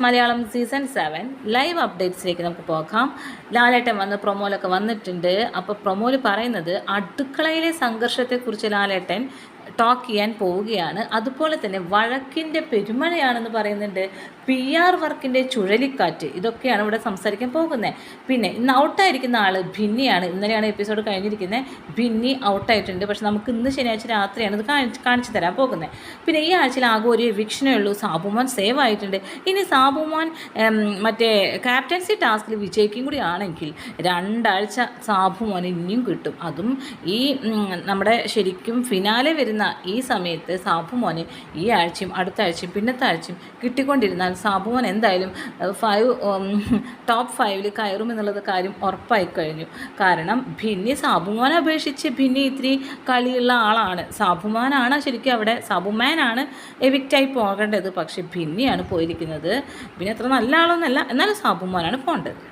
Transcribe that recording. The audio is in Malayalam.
മലയാളം സീസൺ സെവൻ ലൈവ് അപ്ഡേറ്റ്സിലേക്ക് നമുക്ക് പോകാം. ലാലേട്ടൻ വന്ന് പ്രൊമോലൊക്കെ വന്നിട്ടുണ്ട്. അപ്പോൾ പ്രൊമോയിൽ പറയുന്നത് അടുക്കളയിലെ സംഘർഷത്തെക്കുറിച്ച് ലാലേട്ടൻ ടോക്ക് ചെയ്യാൻ പോവുകയാണ്. അതുപോലെ തന്നെ വഴക്കിന്റെ പെരുമഴയാണെന്ന് പറയുന്നുണ്ട്. പി ആർ വർക്കിന്റെ ചുഴലിക്കാറ്റ്. ഇതൊക്കെയാണ് ഇവിടെ സംസാരിക്കാൻ പോകുന്നത്. പിന്നെ ഇന്ന് ഔട്ടായിരിക്കുന്ന ആൾ ഭിന്നിയാണ്. ഇന്നലെയാണ് എപ്പിസോഡ് കഴിഞ്ഞിരിക്കുന്നത്. ഭിന്നി ഔട്ടായിട്ടുണ്ട്. പക്ഷെ നമുക്ക് ഇന്ന് ശനിയാഴ്ച രാത്രിയാണ് ഇത് കാണിച്ച് കാണിച്ചു തരാൻ പോകുന്നത്. പിന്നെ ഈ ആഴ്ചയിൽ ആകെ ഒരു എവിക്ഷനേ ഉള്ളൂ. സാബുമാൻ സേവ് ആയിട്ടുണ്ട്. ഇനി സാബുമാൻ മറ്റേ ക്യാപ്റ്റൻസി ടാസ്കിൽ വിജയിക്കും കൂടി ആണെങ്കിൽ രണ്ടാഴ്ച സാബുമാൻ ഇനിയും കിട്ടും. അതും ഈ നമ്മുടെ ശരിക്കും ഫിനാലെ വരുന്ന ഈ സമയത്ത് സാബുമോന് ഈ ആഴ്ചയും അടുത്ത ആഴ്ചയും പിന്നത്തെ ആഴ്ചയും കിട്ടിക്കൊണ്ടിരുന്നാൽ സാബുമോൻ എന്തായാലും ഫൈവ് ടോപ്പ് ഫൈവിൽ കയറും എന്നുള്ളത് കാര്യം ഉറപ്പായി കഴിഞ്ഞു. കാരണം ഭിന്നി സാബുമോനെ അപേക്ഷിച്ച് ഭിന്നി ഇത്തിരി കളിയുള്ള ആളാണ്. സാബുമാനാണ് ശരിക്കും അവിടെ സാബുമാനാണ് എവിക്റ്റായി പോകേണ്ടത്. പക്ഷേ ഭിന്നിയാണ് പോയിരിക്കുന്നത്. പിന്നെ അത്ര നല്ല ആളൊന്നല്ല എന്നാലും സാബുമാനാണ് പോകേണ്ടത്.